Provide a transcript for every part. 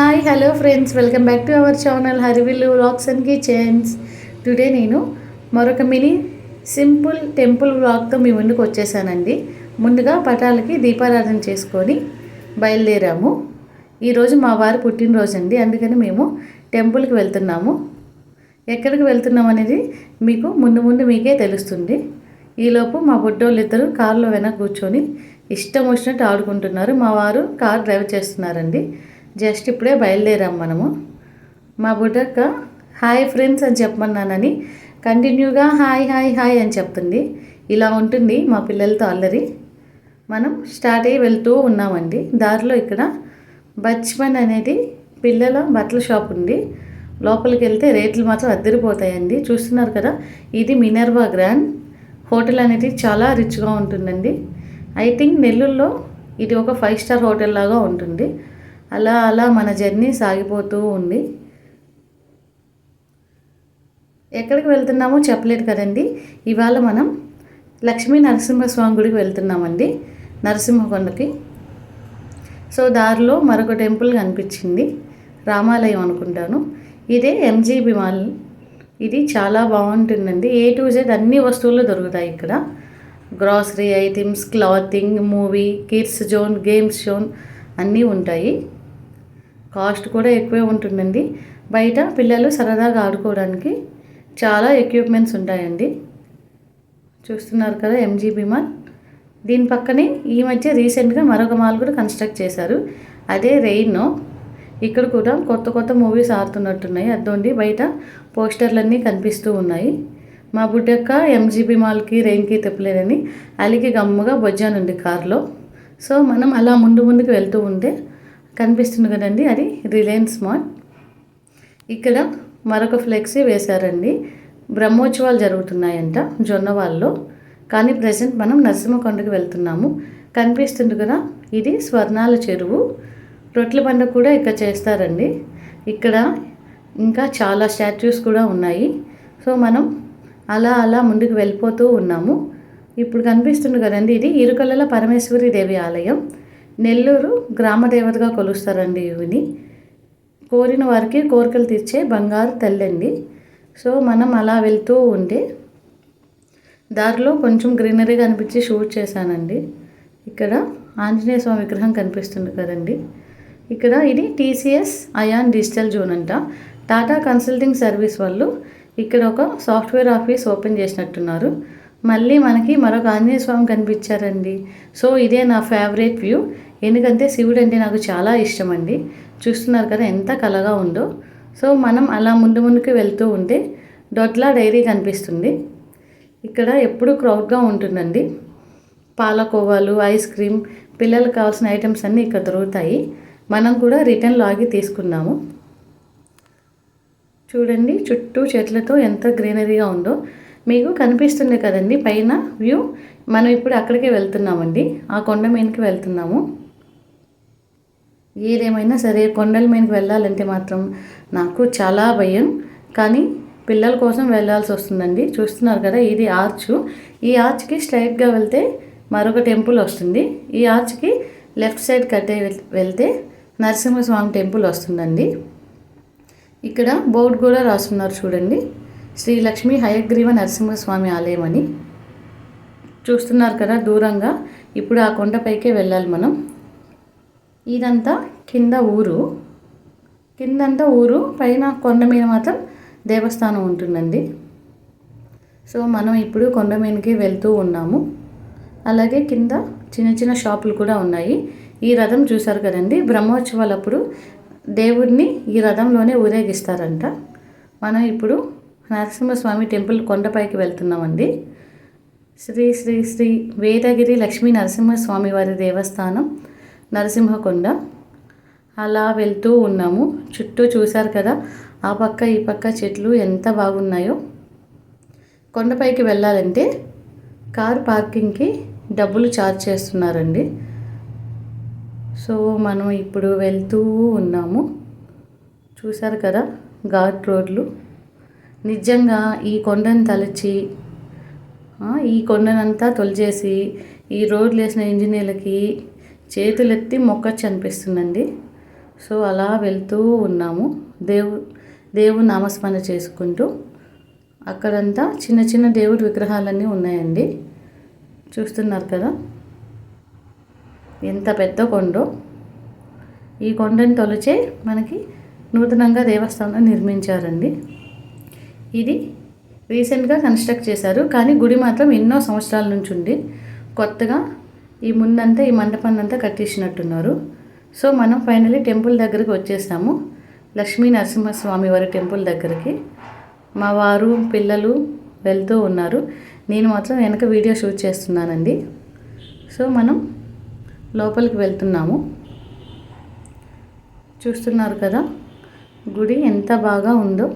Hi hello friends welcome back to our channel Harivillu vlogs and kitchens today నేను మరొక mini simple temple వ్లాగ్తో మీ ముందుకు వచ్చేసానండి. ముందుగా పటాలకి దీపారాధన చేసుకొని బయలుదేరాము. ఈరోజు మా వారి పుట్టినరోజు అండి. అందుకని మేము టెంపుల్కి వెళ్తున్నాము. ఎక్కడికి వెళ్తున్నాం అనేది మీకు ముందు ముందు మీకే తెలుస్తుంది. ఈలోపు మా బుడ్డోళ్ళు ఇద్దరు కారులో వెనక కూర్చొని ఇష్టం వచ్చినట్టు ఆడుకుంటున్నారు. మా వారు కార్ డ్రైవ్ చేస్తున్నారండి. జస్ట్ ఇప్పుడే బయలుదేరాం మనము. మా బుడ్డక్క హాయ్ ఫ్రెండ్స్ అని చెప్పమన్నానని కంటిన్యూగా హాయ్ హాయ్ హాయ్ అని చెప్తుంది. ఇలా ఉంటుంది మా పిల్లలతో అల్లరి. మనం స్టార్ట్ అయ్యి వెళ్తూ ఉన్నామండి. దారిలో ఇక్కడ బచ్మన్ అనేది పిల్లల బట్టల షాప్ ఉంది. లోపలికి వెళ్తే రేట్లు మాత్రం అద్దరిపోతాయండి. చూస్తున్నారు కదా ఇది మినర్వా గ్రాండ్. హోటల్ అనేది చాలా రిచ్గా ఉంటుందండి. ఐ థింక్ నెల్లూరులో ఇది ఒక ఫైవ్ స్టార్ హోటల్ లాగా ఉంటుంది. అలా అలా మన జర్నీ సాగిపోతూ ఉంది. ఎక్కడికి వెళ్తున్నామో చెప్పలేదు కదండి. ఇవాళ మనం లక్ష్మీ నరసింహస్వామి గుడికి వెళ్తున్నామండి నరసింహకొండకి. సో దారిలో మరొక టెంపుల్ కనిపించింది రామాలయం అనుకుంటాను. ఇదే ఎంజీబీ మాల్. ఇది చాలా బాగుంటుందండి. ఏ టు జెడ్ అన్ని వస్తువులు దొరుకుతాయి ఇక్కడ. Grocery items clothing movie kids zone games zone అన్నీ ఉంటాయి. కాస్ట్ కూడా ఎక్కువే ఉంటుందండి. బయట పిల్లలు సరదాగా ఆడుకోవడానికి చాలా ఎక్విప్మెంట్స్ ఉంటాయండి. చూస్తున్నారు కదా ఎంజీబీ మాల్ దీని పక్కనే ఈ మధ్య రీసెంట్గా మరొక మాల్ కూడా కన్స్ట్రక్ట్ చేశారు. అదే రెయిన్ ఇక్కడ కూడా కొత్త కొత్త మూవీస్ ఆడుతున్నట్టున్నాయి. అదోండి బయట పోస్టర్లన్నీ కనిపిస్తూ ఉన్నాయి. మా బుడ్డక్క ఎంజీబీ మాల్కి రెయిన్కి తిప్పలేదని అలికి గమ్ముగా బొజ్జానుండి కారులో. సో మనం అలా ముందు ముందుకు వెళ్తూ ఉంటే కనిపిస్తుంది కదండి అది రిలయన్స్ మాల్. ఇక్కడ మరొక ఫ్లెక్సీ వేశారండి. బ్రహ్మోత్సవాలు జరుగుతున్నాయంట జొన్నవాళ్ళలో కానీ ప్రజెంట్ మనం నరసింహకొండకి వెళ్తున్నాము. కనిపిస్తుంది కదా ఇది స్వర్ణాల చెరువు. రొట్టెల పండుగ కూడా ఇక్కడ చేస్తారండి. ఇక్కడ ఇంకా చాలా స్టాచ్యూస్ కూడా ఉన్నాయి. సో మనం అలా అలా ముందుకు వెళ్ళిపోతూ ఉన్నాము. ఇప్పుడు కనిపిస్తుంది కదండి ఇది ఇరుకల్లల పరమేశ్వరి దేవి ఆలయం. నెల్లూరు గ్రామ దేవతగా కొలుస్తారండి ఇవిని కోరిన వారికి కోరికలు తీర్చే బంగారు తల్లండి. సో మనం అలా వెళ్తూ ఉంటే దారిలో కొంచెం గ్రీనరీ కనిపించి షూట్ చేశానండి. ఇక్కడ ఆంజనేయ స్వామి విగ్రహం కనిపిస్తుంది కదండి. ఇక్కడ ఇది టీసీఎస్ అయాన్ డిజిటల్ జోన్ అంట. టాటా కన్సల్టింగ్ సర్వీస్ వాళ్ళు ఇక్కడ ఒక సాఫ్ట్వేర్ ఆఫీస్ ఓపెన్ చేసినట్టున్నారు. మళ్ళీ మనకి మరొక ఆంజనేయ స్వామి కనిపించారండి. సో ఇదే నా ఫేవరెట్ వ్యూ ఎందుకంటే శివుడు అంటే నాకు చాలా ఇష్టం అండి చూస్తున్నారు కదా ఎంత కలగా ఉందో. సో మనం అలా ముందు ముందుకు వెళ్తూ ఉంటే దొడ్లా డైరీ కనిపిస్తుంది. ఇక్కడ ఎప్పుడు క్రౌడ్గా ఉంటుందండి. పాలకోవాలు ఐస్ క్రీమ్ పిల్లలకు కావాల్సిన ఐటమ్స్ అన్నీ ఇక్కడ దొరుకుతాయి. మనం కూడా రిటర్న్ లాగి తీసుకున్నాము చూడండి చుట్టూ చెట్లతో ఎంత గ్రీనరీగా ఉందో. మీకు కనిపిస్తుంది కదండి పైన వ్యూ. మనం ఇప్పుడు అక్కడికే వెళ్తున్నామండి. ఆ కొండ మీదకి వెళ్తున్నాము. ఏదేమైనా సరే కొండల మీదకి వెళ్ళాలంటే మాత్రం నాకు చాలా భయం. కానీ పిల్లల కోసం వెళ్ళాల్సి వస్తుందండి. చూస్తున్నారు కదా ఇది ఆర్చ్. ఈ ఆర్చ్కి స్ట్రైట్గా వెళ్తే మరొక టెంపుల్ వస్తుంది. ఈ ఆర్చ్కి లెఫ్ట్ సైడ్ కట్టే వెళ్తే నరసింహస్వామి టెంపుల్ వస్తుందండి. ఇక్కడ బోర్డు కూడా రాస్తున్నారు చూడండి. శ్రీ లక్ష్మీ హయగ్రీవ నరసింహస్వామి ఆలయం అని చూస్తున్నారు కదా దూరంగా. ఇప్పుడు ఆ కొండపైకే వెళ్ళాలి మనం. ఇదంతా కింద ఊరు. కిందంతా ఊరు పైన కొండ మీద మాత్రం దేవస్థానం ఉంటుందండి. సో మనం ఇప్పుడు కొండ మీదకి వెళ్తూ ఉన్నాము. అలాగే కింద చిన్న చిన్న షాపులు కూడా ఉన్నాయి. ఈ రథం చూసారు కదండి? బ్రహ్మోత్సవాలప్పుడు దేవుడిని ఈ రథంలోనే ఊరేగిస్తారంట. మనం ఇప్పుడు నరసింహస్వామి టెంపుల్ కొండపైకి వెళ్తున్నామండి. శ్రీ శ్రీ శ్రీ వేదగిరి లక్ష్మీ నరసింహస్వామి వారి దేవస్థానం నరసింహకొండ. అలా వెళ్తూ ఉన్నాము. చుట్టూ చూశారు కదా ఆ పక్క ఈ పక్క చెట్లు ఎంత బాగున్నాయో. కొండపైకి వెళ్ళాలంటే కార్ పార్కింగ్కి డబ్బులు ఛార్జ్ చేస్తున్నారండి. సో మనం ఇప్పుడు వెళ్తూ ఉన్నాము. చూశారు కదా ఘాట్ రోడ్లు. నిజంగా ఈ కొండను తలచి ఈ కొండనంతా తొలిచేసి ఈ రోడ్లు వేసిన ఇంజనీర్లకి చేతులెత్తి మొక్కచ్చు అనిపిస్తుందండి. సో అలా వెళ్తూ ఉన్నాము. దేవు దేవుడు నామస్మరణ చేసుకుంటూ. అక్కడంతా చిన్న చిన్న దేవుడి విగ్రహాలన్నీ ఉన్నాయండి. చూస్తున్నారు కదా? ఎంత పెద్ద కొండో. ఈ కొండను తొలిచే మనకి నూతనంగా దేవస్థానం నిర్మించారండి. ఇది రీసెంట్గా కన్స్ట్రక్ట్ చేశారు. కానీ గుడి మాత్రం ఎన్నో సంవత్సరాల నుంచి ఉంది. కొత్తగా ఈ ముందంతా ఈ మండపాన్ని అంతా కట్టించినట్టున్నారు సో మనం ఫైనలీ టెంపుల్ దగ్గరికి వచ్చేసాము. లక్ష్మీ నరసింహస్వామి వారి టెంపుల్ దగ్గరికి. మా వారు పిల్లలు వెళ్తూ ఉన్నారు. నేను మాత్రం వెనక వీడియో షూట్ చేస్తున్నానండి. సో మనం లోపలికి వెళ్తున్నాము. చూస్తున్నారు కదా గుడి ఎంత బాగా ఉందో.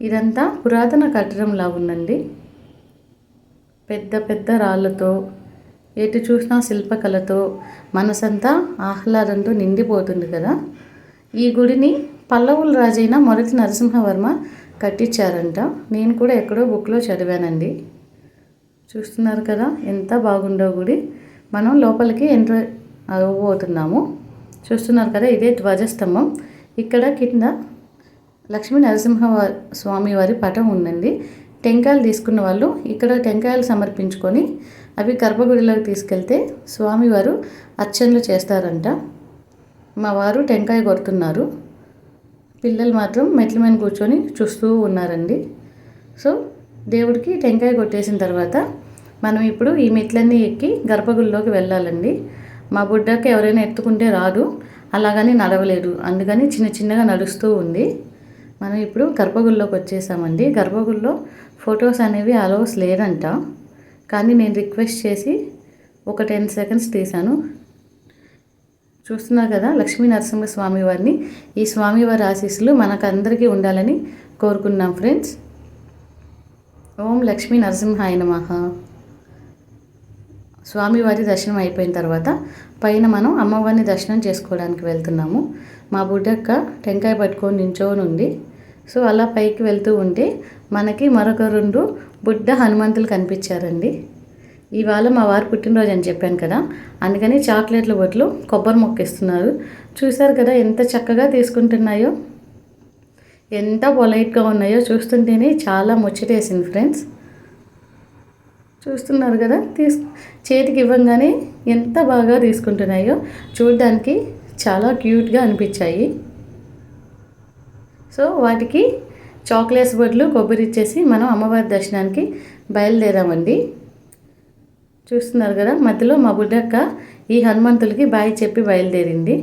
ఇదంతా పురాతన కట్టడంలా ఉందండి. పెద్ద పెద్ద రాళ్ళతో ఎటు చూసినా శిల్పకళతో మనసంతా ఆహ్లాదంతో నిండిపోతుంది కదా. ఈ గుడిని పల్లవుల రాజైన మొదటి నరసింహవర్మ కట్టించారంట. నేను కూడా ఎక్కడో బుక్లో చదివానండి. చూస్తున్నారు కదా ఎంత బాగుండో గుడి. మనం లోపలికి ఎంటర్ అవ్వబోతున్నాము. చూస్తున్నారు కదా ఇదే ధ్వజస్తంభం. ఇక్కడ కింద లక్ష్మీ నరసింహ స్వామి వారి పటం ఉందండి. టెంకాయలు తీసుకున్న వాళ్ళు ఇక్కడ టెంకాయలు సమర్పించుకొని అవి గర్భగుడిలోకి తీసుకెళ్తే స్వామివారు అర్చనలు చేస్తారంట. మా వారు టెంకాయ కొడుతున్నారు. పిల్లలు మాత్రం మెట్ల మీద కూర్చొని చూస్తూ ఉన్నారండి. సో దేవుడికి టెంకాయ కొట్టేసిన తర్వాత మనం ఇప్పుడు ఈ మెట్లన్నీ ఎక్కి గర్భగుడిలోకి వెళ్ళాలండి. మా బుడ్డకి ఎవరైనా ఎత్తుకుంటే రాదు. అలాగని నడవలేదు. అందుకని చిన్న చిన్నగా నడుస్తూ ఉంది. మనం ఇప్పుడు గర్భగుడిలోకి వచ్చేసామండి. గర్భగుడిలో ఫొటోస్ అనేవి అలౌస్ లేదంట. కానీ నేను రిక్వెస్ట్ చేసి ఒక టెన్ సెకండ్స్ తీశాను. చూస్తున్నారు కదా లక్ష్మీ నరసింహ స్వామి వారిని. ఈ స్వామివారి ఆశీస్సులు మనకందరికీ ఉండాలని కోరుకున్నాం ఫ్రెండ్స్. ఓం లక్ష్మీ నరసింహాయ నమః. స్వామివారి దర్శనం అయిపోయిన తర్వాత పైన మనం అమ్మవారిని దర్శనం చేసుకోవడానికి వెళ్తున్నాము. మా బుడ్డక్క టెంకాయ పట్టుకొని నించోని ఉంది సో అలా పైకి వెళ్తూ ఉంటే మనకి మరొక రెండు బుడ్డ హనుమంతులు కనిపించారండి. ఇవాళ మా వారు పుట్టినరోజు అని చెప్పాను కదా అందుకని చాక్లెట్ల బొట్లు కొబ్బరి మొక్కిస్తున్నారు. చూశారు కదా ఎంత చక్కగా తీసుకుంటున్నాయో. ఎంత పొలైట్గా ఉన్నాయో చూస్తుంటేనే చాలా ముచ్చటేసింది ఫ్రెండ్స్. చూస్తున్నారు కదా తీసు చేతికి ఇవ్వంగానే ఎంత బాగా తీసుకుంటున్నాయో. చూడడానికి చాలా క్యూట్గా అనిపించాయి. సో వాటికి చాక్లెట్స్ బొడ్లు కొబ్బరి ఇచ్చేసి మనం అమ్మవారి దర్శనానికి బయలుదేరామండి. చూస్తున్నారు కదా మధ్యలో మా బుడ్డక్క ఈ హనుమంతులకి బాయ్ చెప్పి బయలుదేరింది.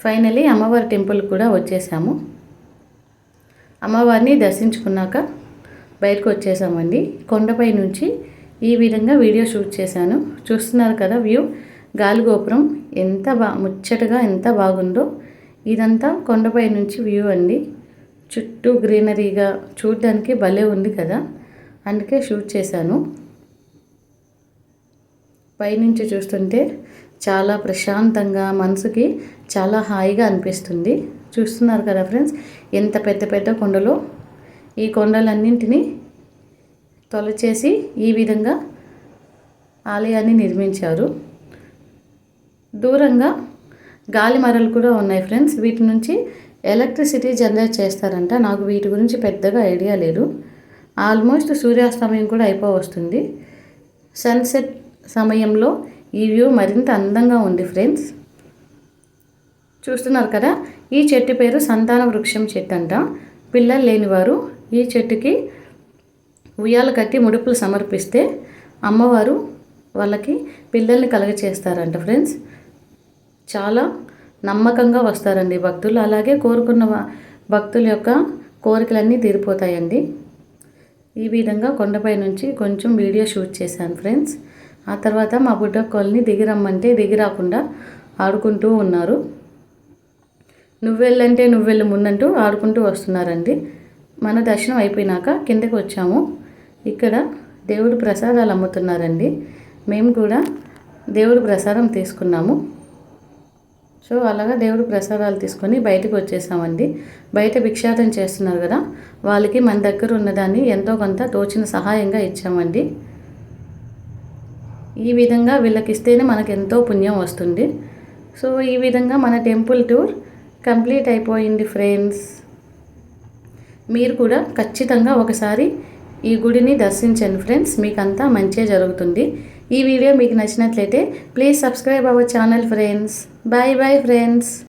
ఫైనలీ అమ్మవారి టెంపుల్ కూడా వచ్చేసాము. అమ్మవారిని దర్శించుకున్నాక బయటకు వచ్చేసామండి. కొండపై నుంచి ఈ విధంగా వీడియో షూట్ చేశాను. చూస్తున్నారు కదా వ్యూ. గాలిగోపురం ఎంత బా ముచ్చటగా ఎంత బాగుందో. ఇదంతా కొండపై నుంచి వ్యూ అండి. చుట్టూ గ్రీనరీగా చూడడానికి భలే ఉంది కదా. అందుకే షూట్ చేశాను. పైనుంచి చూస్తుంటే చాలా ప్రశాంతంగా మనసుకి చాలా హాయిగా అనిపిస్తుంది. చూస్తున్నారు కదా ఫ్రెండ్స్ ఎంత పెద్ద పెద్ద కొండలు. ఈ కొండలన్నింటినీ తొలచేసి ఈ విధంగా ఆలయాన్ని నిర్మించారు. దూరంగా గాలి మరలు కూడా ఉన్నాయి ఫ్రెండ్స్. వీటి నుంచి ఎలక్ట్రిసిటీ జనరేట్ చేస్తారంట. నాకు వీటి గురించి పెద్దగా ఐడియా లేదు. ఆల్మోస్ట్ సూర్యాస్తమయం కూడా అయిపోవస్తుంది. సన్సెట్ సమయంలో ఈ వ్యూ మరింత అందంగా ఉంది ఫ్రెండ్స్. చూస్తున్నారు కదా ఈ చెట్టు పేరు సంతాన వృక్షం చెట్టు అంట. పిల్లలు లేనివారు ఈ చెట్టుకి ఉయ్యాల కట్టి ముడుపులు సమర్పిస్తే అమ్మవారు వాళ్ళకి పిల్లల్ని కలగచేస్తారంట ఫ్రెండ్స్. చాలా నమ్మకంగా వస్తారండి భక్తులు. అలాగే కోరుకున్న భక్తుల యొక్క కోరికలన్నీ తీరిపోతాయండి. ఈ విధంగా కొండపై నుంచి కొంచెం వీడియో షూట్ చేశాను ఫ్రెండ్స్. ఆ తర్వాత మా బుడ్డ కాలనీ దిగిరమ్మంటే దిగిరాకుండా ఆడుకుంటూ ఉన్నారు. నువ్వెళ్ళంటే నువ్వెళ్ళు ముందంటూ ఆడుకుంటూ వస్తున్నారండి. మన దర్శనం అయిపోయినాక కిందకి వచ్చాము. ఇక్కడ దేవుడు ప్రసాదాలు అమ్ముతున్నారండి. మేము కూడా దేవుడు ప్రసాదం తీసుకున్నాము. సో అలాగా దేవుడు ప్రసాదాలు తీసుకొని బయటకు వచ్చేసామండి. బయట భిక్షాటం చేస్తున్నారు కదా వాళ్ళకి మన దగ్గర ఉన్నదాన్ని ఎంతో కొంత తోచిన సహాయంగా ఇచ్చామండి. ఈ విధంగా వీళ్ళకి ఇస్తేనే మనకు ఎంతో పుణ్యం వస్తుంది. సో ఈ విధంగా మన టెంపుల్ టూర్ కంప్లీట్ అయిపోయింది ఫ్రెండ్స్. మీరు కూడా ఖచ్చితంగా ఒకసారి ఈ గుడిని దర్శించండి ఫ్రెండ్స్. మీకు అంతా మంచిగా జరుగుతుంది. ఈ వీడియో మీకు నచ్చినట్లయితే please subscribe our channel friends. Bye bye friends